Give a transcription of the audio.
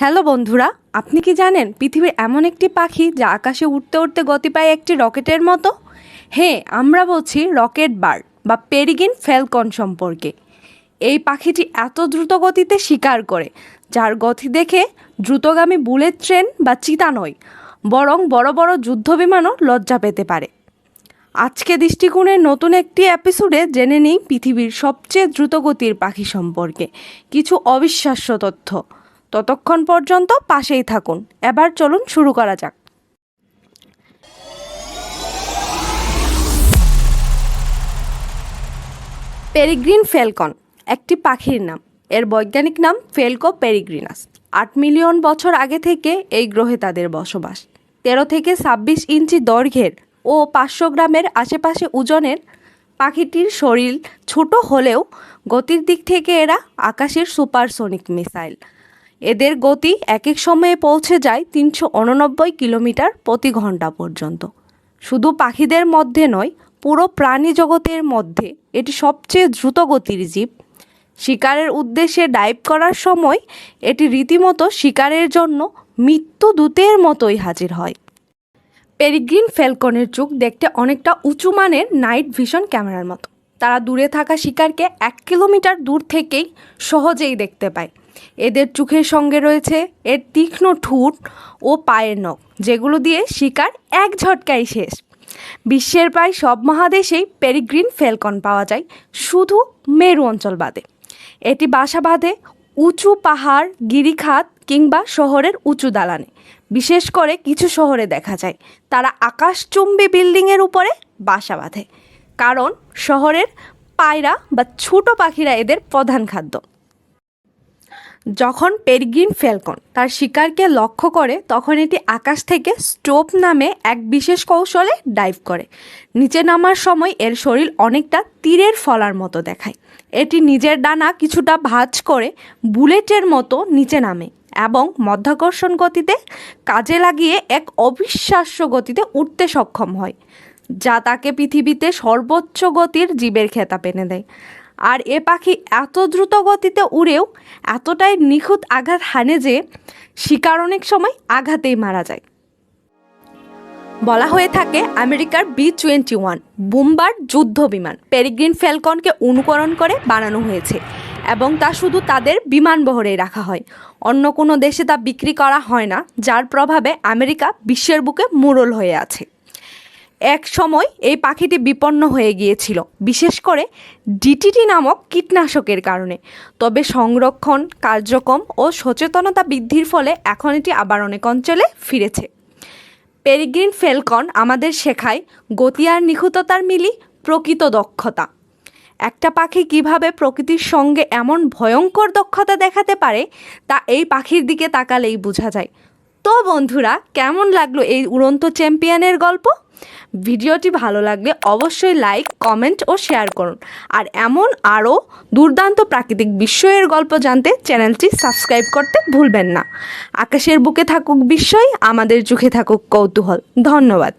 Hello বন্ধুরা, আপনি কি জানেন পৃথিবীর এমন একটি পাখি যা আকাশে উঠতে উঠতে গতি পায় একটি রকেটের মতো? হ্যাঁ আমরা বলছি রকেট বার্ড বা পেরিগিন ফ্যালকন সম্পর্কে। এই পাখিটি এত দ্রুত গতিতে শিকার করে, যার গতি দেখে দ্রুতগামী বুলেট ট্রেন বা চিতা নয় বরং বড় বড় যুদ্ধবিমানও লজ্জা পেতে পারে। আজকে দৃষ্টিকোণের নতুন একটি এপিসোডে জেনে নিই পৃথিবীর সবচেয়ে দ্রুতগতির পাখি সম্পর্কে, কিছু অবিশ্বাস্য তথ্য। ততক্ষণ পর্যন্ত পাশেই থাকুন। এবার চলুন শুরু করা যাক। পেরিগ্রিন ফেলকন, একটি পাখির নাম। এর বৈজ্ঞানিক নাম ফেলকো পেরিগ্রিনাস। আট মিলিয়ন বছর আগে থেকে এই গ্রহে তাদের বসবাস। তেরো থেকে ছাব্বিশ ইঞ্চি দৈর্ঘ্যের ও পাঁচশো গ্রামের আশেপাশে ওজনের পাখিটির শরীর ছোট হলেও গতির দিক থেকে এরা আকাশের সুপারসোনিক মিসাইল। এদের গতি এক এক সময়ে পৌঁছে যায় তিনশো উননব্বই কিলোমিটার প্রতি ঘণ্টা পর্যন্ত। শুধু পাখিদের মধ্যে নয়, পুরো প্রাণী জগতের মধ্যে এটি সবচেয়ে দ্রুত গতির জীব। শিকারের উদ্দেশ্যে ডাইভ করার সময় এটি রীতিমতো শিকারের জন্য মৃত্যু দূতের মতোই হাজির হয়। পেরিগ্রিন ফ্যালকনের চোখ দেখতে অনেকটা উঁচু মানের নাইট ভিশন ক্যামেরার মতো। তারা দূরে থাকা শিকারকে এক কিলোমিটার দূর থেকেই সহজেই দেখতে পায়। এদের চোখের সঙ্গে রয়েছে এর তীক্ষ্ণ ঠুট ও পায়ের নখ, যেগুলো দিয়ে শিকার এক ঝটকাই শেষ। বিশ্বের প্রায় সব মহাদেশেই পেরিগ্রিন ফেলকন পাওয়া যায়, শুধু মেরু অঞ্চল বাদে। এটি বাসা বাঁধে উঁচু পাহাড়, গিরিখাত কিংবা শহরের উঁচু দালানে। বিশেষ করে কিছু শহরে দেখা যায়, তারা আকাশচুম্বী বিল্ডিংয়ের উপরে বাসা বাঁধে। কারণ শহরের পায়রা বা ছোট পাখিরা এদের প্রধান খাদ্য। যখন পেরিগ্রিন ফ্যালকন তার শিকারকে লক্ষ্য করে, তখন এটি আকাশ থেকে স্টোপ নামে এক বিশেষ কৌশলে ডাইভ করে। নিচে নামার সময় এর শরীর অনেকটা তীরের ফলার মতো দেখায়। এটি নিজের ডানা কিছুটা ভাঁজ করে বুলেটের মতো নিচে নামে এবং মধ্যাকর্ষণ গতিতে কাজে লাগিয়ে এক অবিশ্বাস্য গতিতে উঠতে সক্ষম হয়, যা তাকে পৃথিবীতে সর্বোচ্চ গতির জীবের খেতাব এনে দেয়। আর এ পাখি এত দ্রুত গতিতে উড়েও এতটাই নিখুঁত আঘাত হানে যে শিকার অনেক সময় আঘাতেই মারা যায়। বলা হয়ে থাকে আমেরিকার বি টোয়েন্টি ওয়ান বুমবার যুদ্ধ বিমান, পেরিগ্রিন ফ্যালকনকে অনুকরণ করে বানানো হয়েছে এবং তা শুধু তাদের বিমান বহরেই রাখা হয়। অন্য কোনো দেশে তা বিক্রি করা হয় না, যার প্রভাবে আমেরিকা বিশ্বের বুকে মুরল হয়ে আছে। এক সময় এই পাখিটি বিপন্ন হয়ে গিয়েছিল, বিশেষ করে ডিটিটি নামক কীটনাশকের কারণে। তবে সংরক্ষণ, কার্যক্রম ও সচেতনতা বৃদ্ধির ফলে এখন এটি আবার অনেক অঞ্চলে ফিরেছে। পেরিগ্রিন ফেলকন আমাদের শেখায় গতি আর নিখুঁততার মিলি প্রকৃত দক্ষতা। একটা পাখি কীভাবে প্রকৃতির সঙ্গে এমন ভয়ঙ্কর দক্ষতা দেখাতে পারে, তা এই পাখির দিকে তাকালেই বোঝা যায়। তো বন্ধুরা, কেমন লাগল এই উড়ন্ত চ্যাম্পিয়নের গল্প? ভিডিওটি ভালো লাগলে অবশ্যই লাইক, কমেন্ট ও শেয়ার করুন। আর এমন আরও দুর্দান্ত প্রাকৃতিক বিস্ময়ের গল্প জানতে চ্যানেলটি সাবস্ক্রাইব করতে ভুলবেন না। আকাশের বুকে থাকুক বিস্ময়, আমাদের চোখে থাকুক কৌতূহল। ধন্যবাদ।